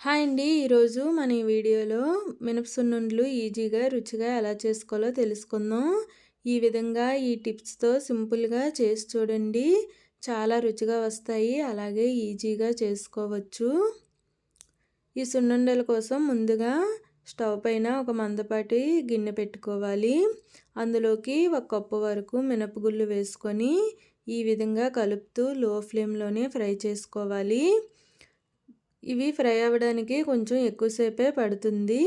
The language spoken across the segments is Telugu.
హాయ్ అండి. ఈరోజు మన ఈ వీడియోలో మినపసున్నుండలు ఈజీగా రుచిగా ఎలా చేసుకోవాలో తెలుసుకుందాం. ఈ విధంగా ఈ టిప్స్తో సింపుల్గా చేసి చూడండి. చాలా రుచిగా వస్తాయి. అలాగే ఈజీగా చేసుకోవచ్చు. ఈ సున్నుండల కోసం ముందుగా స్టవ్ పైన ఒక మందపాటి గిన్నె పెట్టుకోవాలి. అందులోకి ఒక కప్పు వరకు మినపగుళ్ళు వేసుకొని ఈ విధంగా కలుపుతూ లో ఫ్లేమ్లోనే ఫ్రై చేసుకోవాలి. ఇవి ఫ్రై అవ్వడానికి కొంచెం ఎక్కువసేపే పడుతుంది.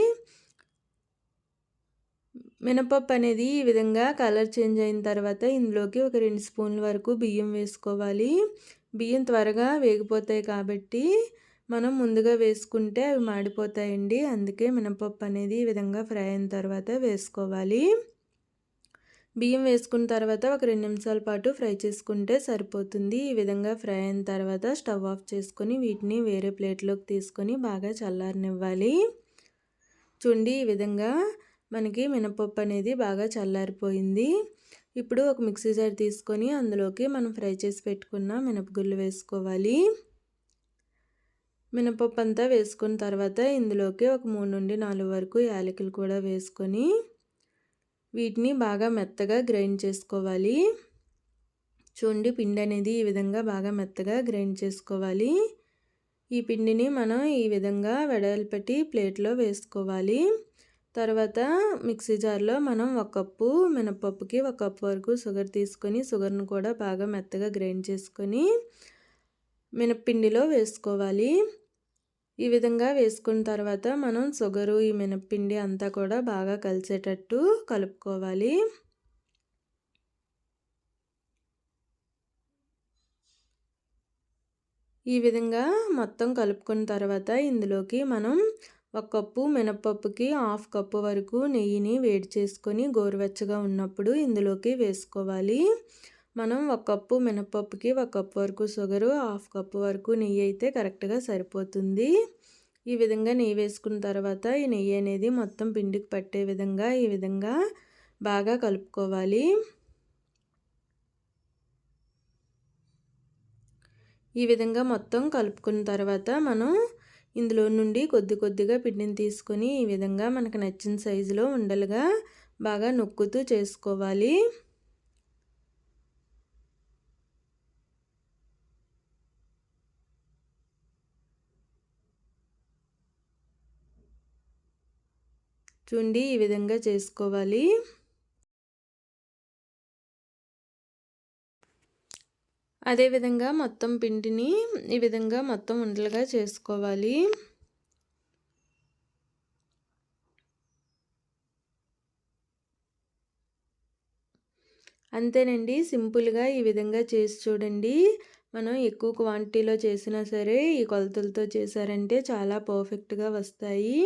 మినపప్పు అనేది ఈ విధంగా కలర్ చేంజ్ అయిన తర్వాత ఇందులోకి ఒక రెండు స్పూన్ల వరకు బియ్యం వేసుకోవాలి. బియ్యం త్వరగా వేగిపోతాయి కాబట్టి మనం ముందుగా వేసుకుంటే అవి మాడిపోతాయండి. అందుకే మినపప్పు అనేది ఈ విధంగా ఫ్రై అయిన తర్వాత వేసుకోవాలి. బియ్యం వేసుకున్న తర్వాత ఒక రెండు నిమిషాల పాటు ఫ్రై చేసుకుంటే సరిపోతుంది. ఈ విధంగా ఫ్రై అయిన తర్వాత స్టవ్ ఆఫ్ చేసుకొని వీటిని వేరే ప్లేట్లోకి తీసుకొని బాగా చల్లారనివ్వాలి. చూడండి ఈ విధంగా మనకి మినపప్పు అనేది బాగా చల్లారిపోయింది. ఇప్పుడు ఒక మిక్సీ జార్ తీసుకొని అందులోకి మనం ఫ్రై చేసి పెట్టుకున్న మినపగుళ్ళు వేసుకోవాలి. మినపప్పు అంతా వేసుకున్న తర్వాత ఇందులోకి ఒక మూడు నుండి నాలుగు వరకు యాలకులు కూడా వేసుకొని వీటిని బాగా మెత్తగా గ్రైండ్ చేసుకోవాలి. చూడండి పిండి అనేది ఈ విధంగా బాగా మెత్తగా గ్రైండ్ చేసుకోవాలి. ఈ పిండిని మనం ఈ విధంగా వెడల్పెట్టి ప్లేట్లో వేసుకోవాలి. తర్వాత మిక్సీ జార్లో మనం ఒక కప్పు మినపప్పుకి ఒక కప్పు వరకు షుగర్ తీసుకొని షుగర్ను కూడా బాగా మెత్తగా గ్రైండ్ చేసుకొని మినప్పిండిలో వేసుకోవాలి. ఈ విధంగా వేసుకున్న తర్వాత మనం షుగరు ఈ మినప్పిండి అంతా కూడా బాగా కలిసేటట్టు కలుపుకోవాలి. ఈ విధంగా మొత్తం కలుపుకున్న తర్వాత ఇందులోకి మనం ఒక కప్పు మినప్పప్పుకి హాఫ్ కప్పు వరకు నెయ్యిని వేడి చేసుకొని గోరువెచ్చగా ఉన్నప్పుడు ఇందులోకి వేసుకోవాలి. మనం ఒక కప్పు మినపప్పుకి ఒక కప్పు వరకు షుగరు హాఫ్ కప్పు వరకు నెయ్యి అయితే కరెక్ట్గా సరిపోతుంది. ఈ విధంగా నెయ్యి వేసుకున్న తర్వాత ఈ నెయ్యి అనేది మొత్తం పిండికి పట్టే విధంగా ఈ విధంగా బాగా కలుపుకోవాలి. ఈ విధంగా మొత్తం కలుపుకున్న తర్వాత మనం ఇందులో నుండి కొద్ది కొద్దిగా పిండిని తీసుకొని ఈ విధంగా మనకు నచ్చిన సైజులో ఉండలుగా బాగా నొక్కుతూ చేసుకోవాలి. చూండి ఈ విధంగా చేసుకోవాలి. అదేవిధంగా మొత్తం పిండిని ఈ విధంగా మొత్తం ఉండలుగా చేసుకోవాలి. అంతేనండి సింపుల్గా ఈ విధంగా చేసి చూడండి. మనం ఎక్కువ క్వాంటిటీలో చేసినా సరే ఈ కొలతలతో చేశారంటే చాలా పర్ఫెక్ట్గా వస్తాయి.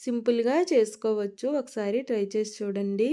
సింపుల్గా చేసుకోవచ్చు. ఒకసారి ట్రై చేసి చూడండి.